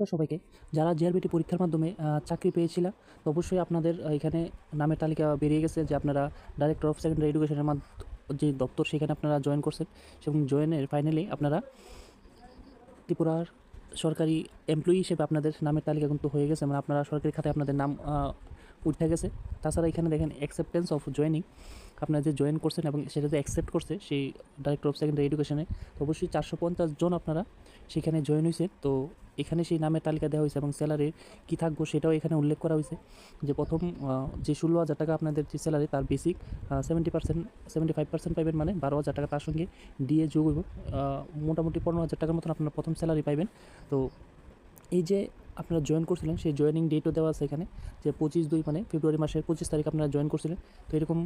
নমস্কার সবাইকে। যারা জিআরবিটি পরীক্ষার মাধ্যমে চাকরি পেয়েছিলাম তো অবশ্যই আপনাদের এখানে নামের তালিকা বেরিয়ে গেছে যে আপনারা ডাইরেক্টর অফ সেকেন্ডারি এডুকেশনের যে দপ্তর সেখানে আপনারা জয়েন করছেন এবং জয়েনের ফাইনালি আপনারা ত্রিপুরার সরকারি এমপ্লয়ি হিসেবে আপনাদের নামের তালিকা কিন্তু হয়ে গেছে মানে আপনারা সরকারি খাতে আপনাদের নাম উঠে গেছে। তাছাড়া এখানে দেখেন অ্যাকসেপ্টেন্স অফ জয়েনিং আপনারা যে জয়েন করছেন এবং সেটা যে অ্যাকসেপ্ট করছে সেই ডাইরেক্টর অফ সেকেন্ডারি এডুকেশনে অবশ্যই চারশো পঞ্চাশ জন আপনারা সেখানে জয়েন হয়েছে তো এখানে সেই নামের তালিকা দেওয়া হয়েছে এবং স্যালারির কী থাকব সেটাও এখানে উল্লেখ করা হয়েছে যে প্রথম যে ষোলো হাজার টাকা আপনাদের যে স্যালারি তার basic seventy percent seventy five percent পাইবেন মানে বারো হাজার টাকা তার সঙ্গে দিয়ে যোগ মোটামুটি পনেরো হাজার টাকার মতন আপনার প্রথম স্যালারি পাইবেন। তো এই যে আপনারা জয়েন করছিলেন, সেই জয়েনিং ডেটও দেওয়া আছে এখানে, যে পঁচিশ দুই মানে ফেব্রুয়ারি মাসের পঁচিশ তারিখ আপনারা জয়েন করছিলেন। তো এরকম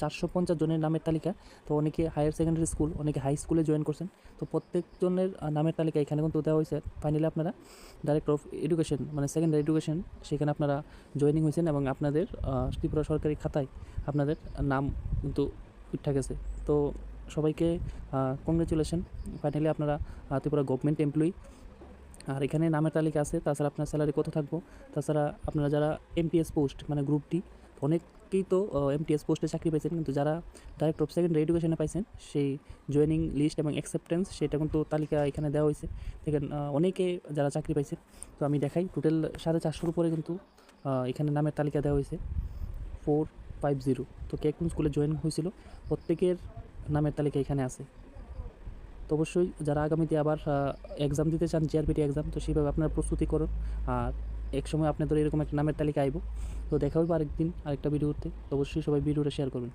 চারশো পঞ্চাশ জনের নামের তালিকা, তো অনেকে হায়ার সেকেন্ডারি স্কুল অনেকে হাই স্কুলে জয়েন করছেন। তো প্রত্যেকজনের নামের তালিকা এখানে কিন্তু দেওয়া হয়েছে। ফাইনালি আপনারা ডাইরেক্টর অফ এডুকেশন মানে সেকেন্ডারি এডুকেশন সেখানে আপনারা জয়েনিং হয়েছেন এবং আপনাদের ত্রিপুরা সরকারি খাতায় আপনাদের নাম কিন্তু উঠা গেছে। তো সবাইকে কংগ্রেচুলেশন ফাইনালি আপনারা ত্রিপুরা গভর্নমেন্ট এমপ্লয়ি আর এখানে নামের তালিকা আছে, তাছাড়া আপনার স্যালারি কত থাকব, তাছাড়া আপনারা যারা এমটিএস পোস্ট মানে গ্রুপ ডি অনেকেই তো এমটিএস পোস্টে চাকরি পাইছেন, কিন্তু যারা ডাইরেক্ট অফ সেকেন্ডারি এডুকেশনে পাইছেন, সেই জয়েনিং লিস্ট এবং অ্যাকসেপ্টেন্স সেটা কিন্তু তালিকা এখানে দেওয়া হয়েছে। দেখেন অনেকে যারা চাকরি পাইছেন, তো আমি দেখাই টোটাল সাড়ে চারশোর উপরে কিন্তু এখানে নামের তালিকা দেওয়া হয়েছে ফোর ফাইভ জিরো তো কে কোন স্কুলে জয়েন হয়েছিল, প্রত্যেকের নামের তালিকা এখানে আছে। তো অবশ্যই যারা আগামীতে আবার এক্সাম দিতে চান জিআরপিটি এক্সাম তো সেইভাবে আপনারা প্রস্তুতি করুন। আর এক সময় আপনাদের এরকম একটা নামের তালিকা আইব। তো দেখা হবে আরেকদিন, আরেকটা ভিডিওতে। অবশ্যই সবাই ভিডিওটা শেয়ার করুন